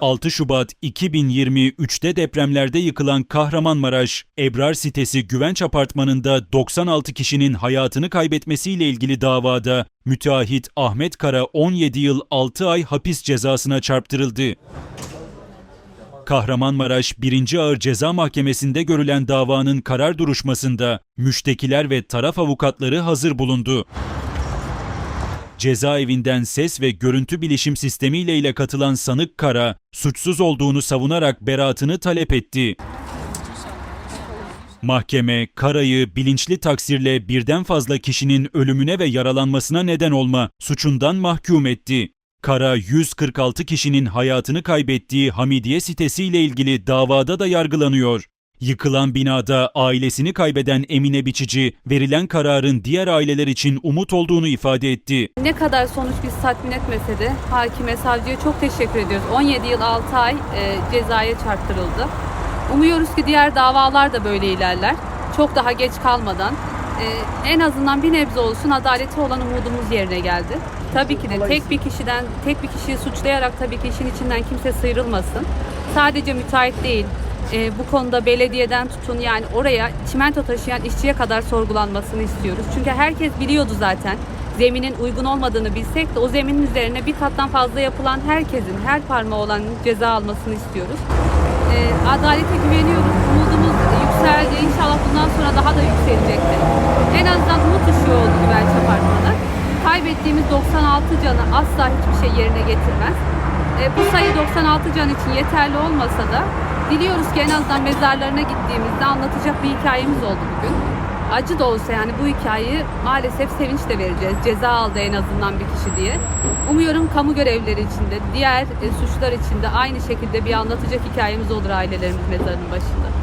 6 Şubat 2023'te depremlerde yıkılan Kahramanmaraş Ebrar sitesi Güvenç Apartmanı'nda 96 kişinin hayatını kaybetmesiyle ilgili davada müteahhit Ahmet Kara 17 yıl 6 ay hapis cezasına çarptırıldı. Kahramanmaraş 1. Ağır Ceza Mahkemesi'nde görülen davanın karar duruşmasında müştekiler ve taraf avukatları hazır bulundu. Cezaevinden ses ve görüntü bilişim sistemiyle ile katılan sanık Kara, suçsuz olduğunu savunarak beraatını talep etti. Mahkeme, Kara'yı bilinçli taksirle birden fazla kişinin ölümüne ve yaralanmasına neden olma suçundan mahkum etti. Kara 146 kişinin hayatını kaybettiği Hamidiye sitesiyle ilgili davada da yargılanıyor. Yıkılan binada ailesini kaybeden Emine Biçici, verilen kararın diğer aileler için umut olduğunu ifade etti. Ne kadar sonuç bizi tatmin etmese de hakime, savcıya çok teşekkür ediyoruz. 17 yıl 6 ay e, cezaya çarptırıldı. Umuyoruz ki diğer davalar da böyle ilerler. Çok daha geç kalmadan e, en azından bir nebze olsun adaleti olan umudumuz yerine geldi. Tabii ki de tek bir kişiden, tek bir kişiyi suçlayarak tabii ki işin içinden kimse sıyrılmasın. Sadece müteahhit değil, e, bu konuda belediyeden tutun yani oraya çimento taşıyan işçiye kadar sorgulanmasını istiyoruz. Çünkü herkes biliyordu zaten zeminin uygun olmadığını bilsek de o zeminin üzerine bir kattan fazla yapılan herkesin her parmağı olan ceza almasını istiyoruz. E, adalete güveniyoruz. Umudumuz yükseldi. İnşallah bundan sonra daha da yükselecektir. En azından umut ışığı oldu Güvenç Apartmanı. Kaybettiğimiz 96 canı asla hiçbir şey yerine getirmez. E, bu sayı 96 can için yeterli olmasa da diliyoruz ki en azından mezarlarına gittiğimizde anlatacak bir hikayemiz oldu bugün. Acı da olsa yani bu hikayeyi maalesef sevinçle vereceğiz. Ceza aldı en azından bir kişi diye. Umuyorum kamu görevlileri için de diğer e, suçlar için de aynı şekilde bir anlatacak hikayemiz olur ailelerimiz mezarının başında.